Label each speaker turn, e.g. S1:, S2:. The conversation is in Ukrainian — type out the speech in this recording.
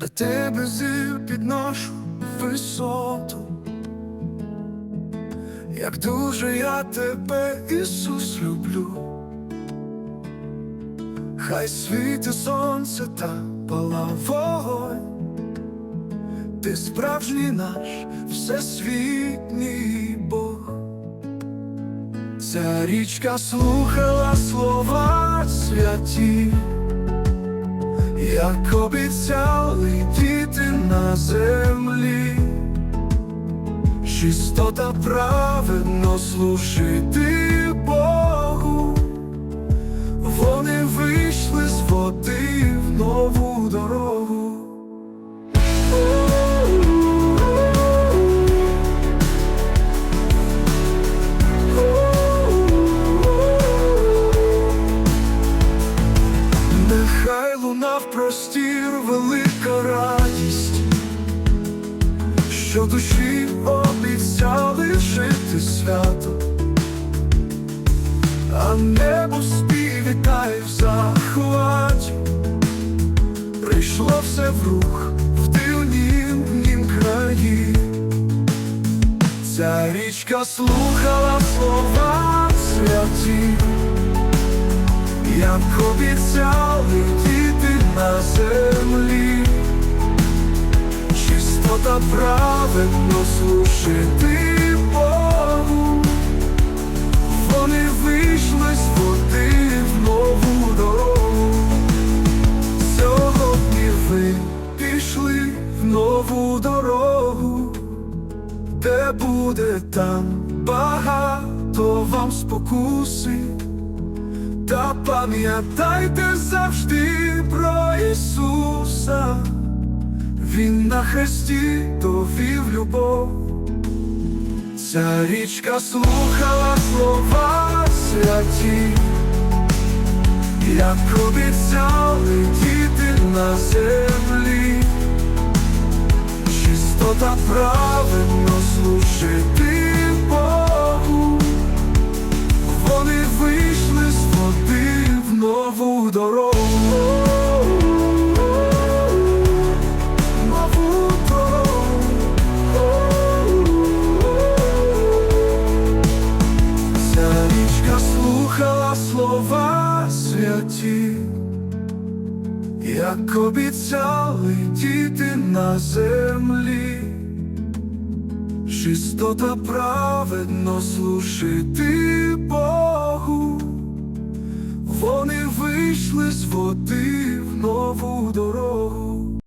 S1: До тебе зір підношу висоту, як дуже я тебе, Ісус, люблю. Хай світи сонце та пала вогонь, ти справжній наш всесвітній Бог. Ця річка слухала слова святі, як обіцяли діти на землі, чистота праведно служити Богу, що душі обіцяли жити свято, а небо співвітає в захваті, прийшло все в рух в дивнім краї. Ця річка слухала слова святі. Як обіцяли діти на землі, праведно служити Богу, вони вийшли з води в нову дорогу. Сьогодні ви пішли в нову дорогу, де буде там багато вам спокуси. Та пам'ятайте завжди про на хресті довів любов. Ця річка слухала слова святі, як обіцяли діти на землі, чистота праведно служити Богу. Вони вийшли з води в нову дорогу. Святі, як обіцяли діти на землі. Чистота праведно служити Богу, вони вийшли з води в нову дорогу.